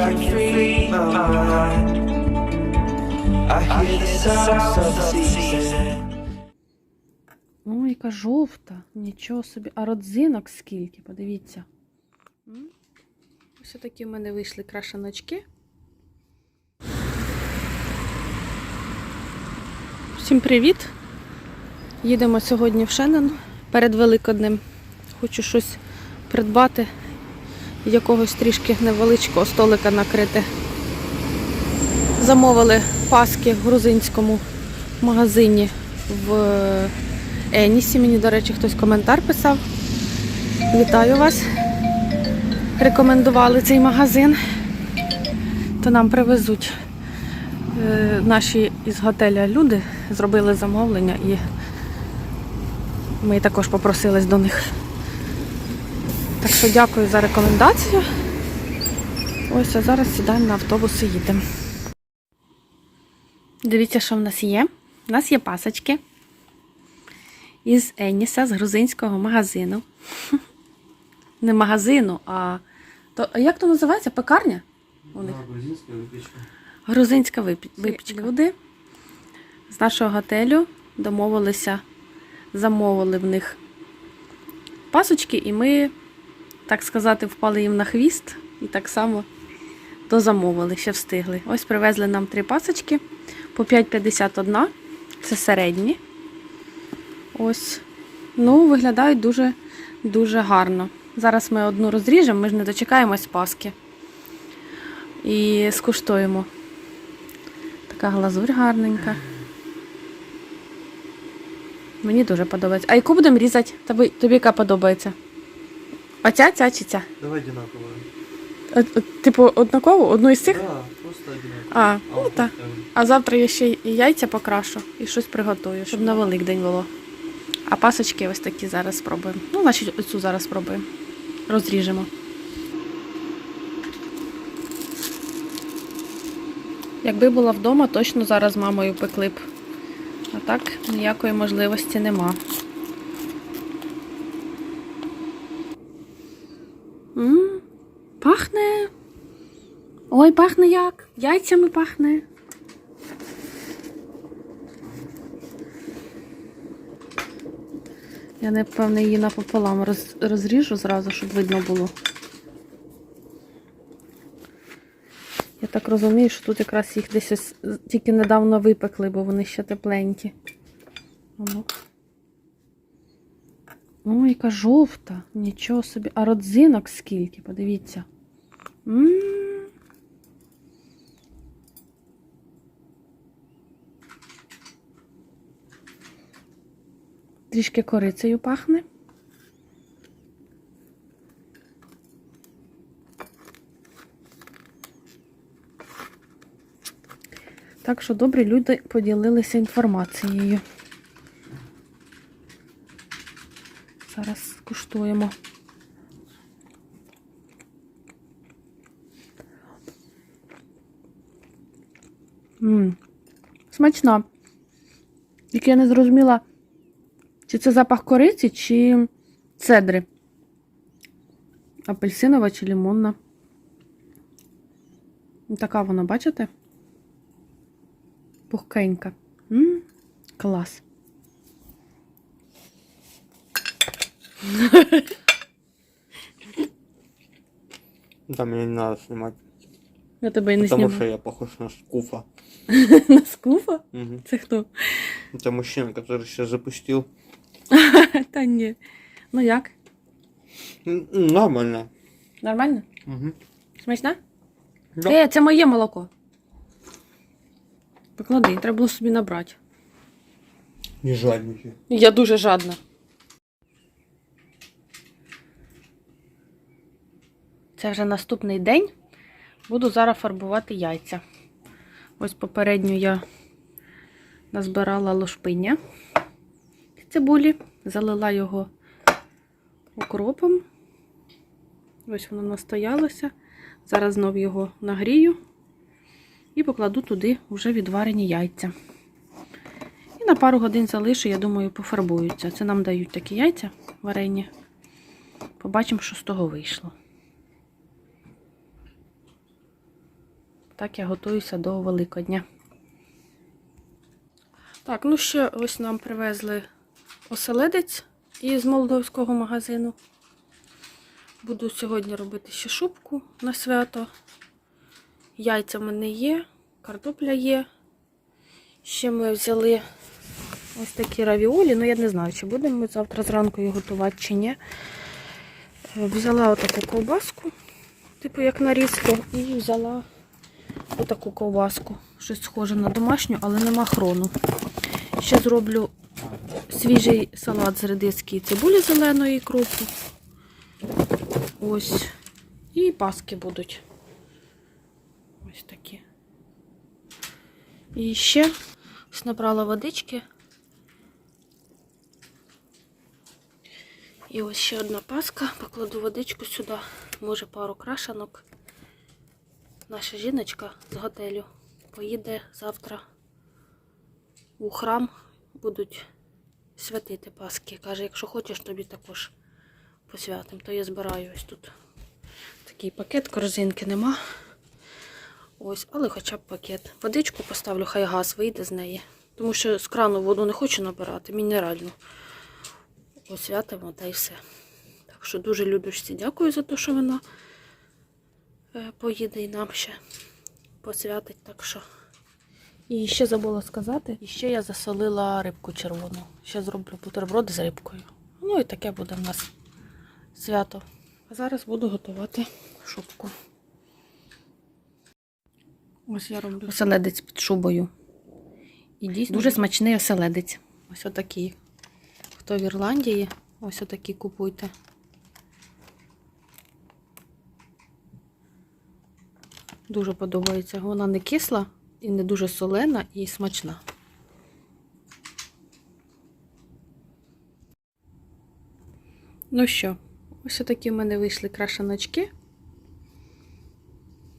I my mind. I hear the sounds of the season. О, яка жовта. Нічого собі. А родзинок скільки, подивіться. Ось такі в мене вийшли крашеночки. Всім привіт! Їдемо сьогодні в Шеннон перед Великоднем. Хочу щось придбати, якогось трішки невеличкого столика накрити. Замовили паски в грузинському магазині в Енісі. Мені, до речі, хтось коментар писав. Вітаю вас. Рекомендували цей магазин. То нам привезуть е, наші із готеля люди, зробили замовлення і ми також попросились до них. Так що дякую за рекомендацію. Ось, а зараз сідаємо на автобус і їдемо. Дивіться, що в нас є. У нас є пасочки із Еніса, з грузинського магазину. Не магазину, а. То, як то називається? Пекарня? У них? грузинская выпечка. Грузинська випічка. Люди з нашого готелю домовилися, замовили в них пасочки, і ми, так сказати, впали їм на хвіст і так само дозамовили, ще встигли. Ось привезли нам три пасочки по 5,51. Це середні. Ось. Ну, виглядають дуже, дуже гарно. Зараз ми одну розріжемо, ми ж не дочекаємось паски. І скуштуємо. Така глазурь гарненька. Мені дуже подобається. А яку будемо різати? Тобі, тобі яка подобається? Оця, ця чи ця? Давай одинаковые. От- от, Типу, однакову? Одну із цих? Да, просто одинаковые. А, ну вот так. это вот. А завтра я ще й яйця покрашу і щось приготую, щоб на Великдень було. А пасочки ось такі зараз спробуємо. Ну, значить, оцю зараз спробуємо. Розріжемо. Якби була вдома, точно зараз з мамою пекли б. А так ніякої можливості нема. Пахне. Ой, пахне як? Яйцями пахне. Я напевне її напополам роз, розріжу зразу, щоб видно було. Я так розумію, що тут якраз їх десь ось тільки недавно випекли, бо вони ще тепленькі. О, яка жовта. Нічого собі. А родзинок скільки, подивіться. М. Трішки корицею пахне. Так що добрі люди поділилися інформацією. Куштуємо. Ммм, смачна. Тільки я не зрозуміла, чи це запах кориці, чи цедри. Апельсинова чи лимонна. Така вона, бачите? Пухкенька. М, клас. Да, меня не надо снимать. Я тебе і не потому что я похож на скуфа. На скуфа? Мгм. Це хто? Это мужчина, который сейчас запустил. Та ні. Ну як? М, м, Нормально. Нормально? Мгм. Смачна? Да. Е, це моє молоко. Поклади, треба було собі набрати. Не жадничай. Я дуже жадна. Це вже наступний день. Буду зараз фарбувати яйця. Ось попередньо я назбирала лошпиння цибулі, залила його укропом. Ось воно настоялося. Зараз знов його нагрію і покладу туди вже відварені яйця. І на пару годин залишу, я думаю, пофарбуються. Це нам дають такі яйця варені. Побачимо, що з того вийшло. Так я готуюся до Великодня. Так, ну ще ось нам привезли оселедець із молдовського магазину. Буду сьогодні робити ще шубку на свято. Яйця в мене є, картопля є. Ще ми взяли ось такі равіолі. Ну, я не знаю, чи будемо ми завтра зранку їх готувати, чи ні. Е, Взяла отаку ковбаску, типу як нарізку, і взяла отаку ковбаску. Щось схоже на домашню, але нема хрону. Ще зроблю свіжий салат з редиски і цибулі зеленої і. Ось. І паски будуть. Ось такі. І ще ось набрала водички. І ось ще одна паска. Покладу водичку сюди. Може пару крашанок. Наша жіночка з готелю поїде завтра у храм. Будуть святити паски. Каже, якщо хочеш, тобі також посвятим. То я збираю ось тут такий пакет, корзинки нема. Ось, але хоча б пакет. Водичку поставлю, хай газ вийде з неї. Тому що з крану воду не хочу набирати, мінеральну. Освятимо та й все. Так що дуже Людочці дякую за те, що вона поїде і нам ще посвятить. Так що. І ще забула сказати, і ще я засолила рибку червону. Ще зроблю бутерброди з рибкою. Ну і таке буде в нас свято. А зараз буду готувати шубку. Ось я роблю оселедець під шубою. І дійсно дуже смачний оселедець. Ось отакий. Хто в Ірландії, ось отакі купуйте. Дуже подобається. Вона не кисла і не дуже солена і смачна. Ну що, ось такі в мене вийшли крашаночки.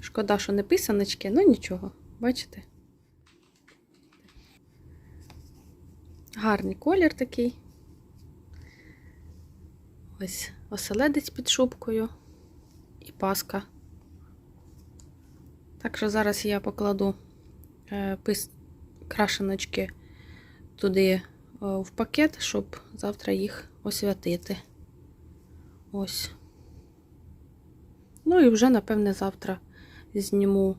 Шкода, що не писаночки, ну нічого, бачите? Гарний колір такий. Ось оселедець під шубкою і паска. Так що зараз я покладу е, пис... крашеночки туди е, в пакет, щоб завтра їх освятити. Ось. Ну і вже, напевне, завтра зніму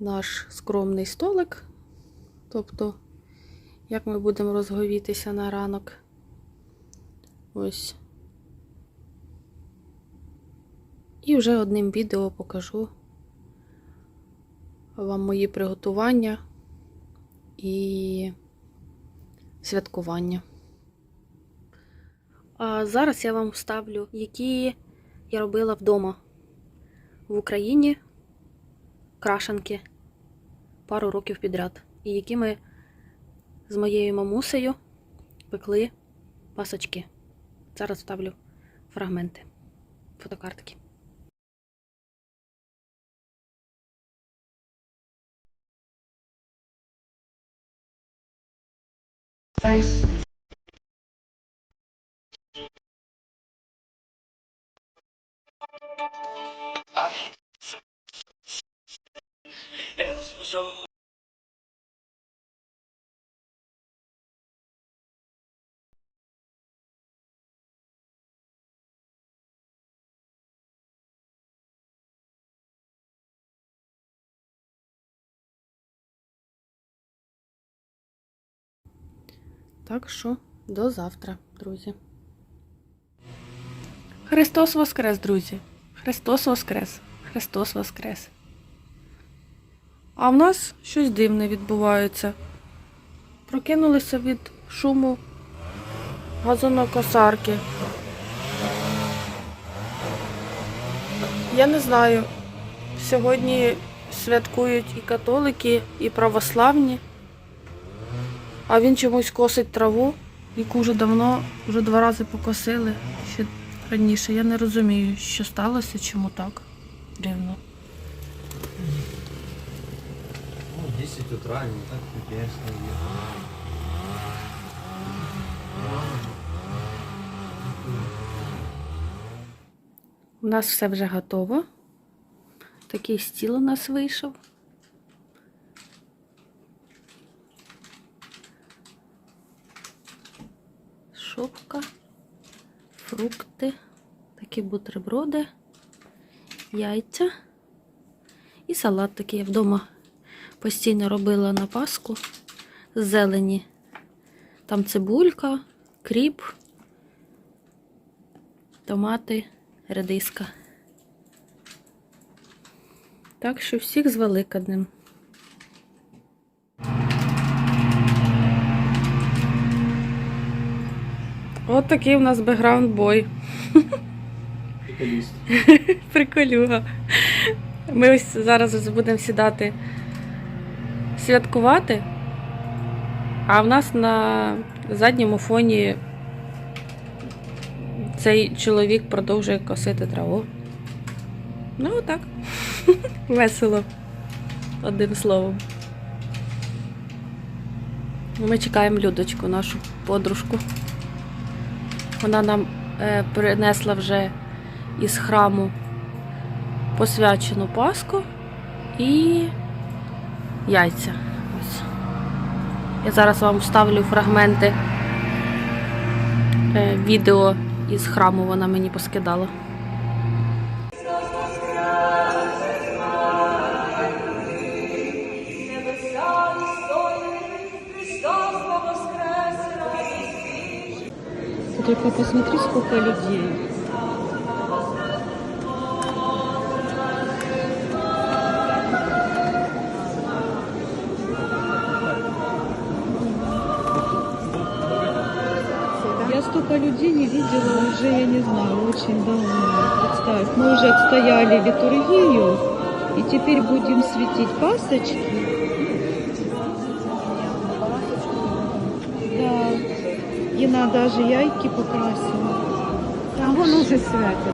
наш скромний столик. Тобто, як ми будемо розговітися на ранок. Ось. І вже одним відео покажу вам мої приготування і святкування. А зараз я вам вставлю, які я робила вдома в Україні крашанки пару років підряд. І які ми з моєю мамусею пекли пасочки. Зараз вставлю фрагменти фотокартки. face ah. so Так що до завтра, друзі. Христос Воскрес, друзі! Христос Воскрес! Христос Воскрес! А в нас щось дивне відбувається. Прокинулися від шуму газонокосарки. Я не знаю. Сьогодні святкують і католики, і православні. А він чомусь косить траву, яку вже давно, вже два рази покосили ще раніше. Я не розумію, що сталося, чому так. Дивно. Ну, 10 утра, не так интересно. У нас все вже готово. Такий стіл у нас вийшов. Такі бутерброди, яйця і салат такий я вдома постійно робила на Пасху з зелені. Там цибулька, кріп, томати, редиска. Так що всіх з Великоднем. От такий у нас бекграунд бой. Приколист. Приколюга. Ми ось зараз будемо сідати святкувати, а в нас на задньому фоні цей чоловік продовжує косити траву. Ну, отак. Весело. Одним словом. Ми чекаємо Людочку, нашу подружку. Вона нам е, принесла вже із храму посвячену паску і яйця. Ось. Я зараз вам вставлю фрагменти е, відео із храму вона мені поскидала. Ты только посмотри, сколько людей. Людей не видела уже, я не знаю, очень давно. Представь, мы уже отстояли литургию, и теперь будем светить пасочки. Да. Інна даже яйки покрасила. А воно вже свято.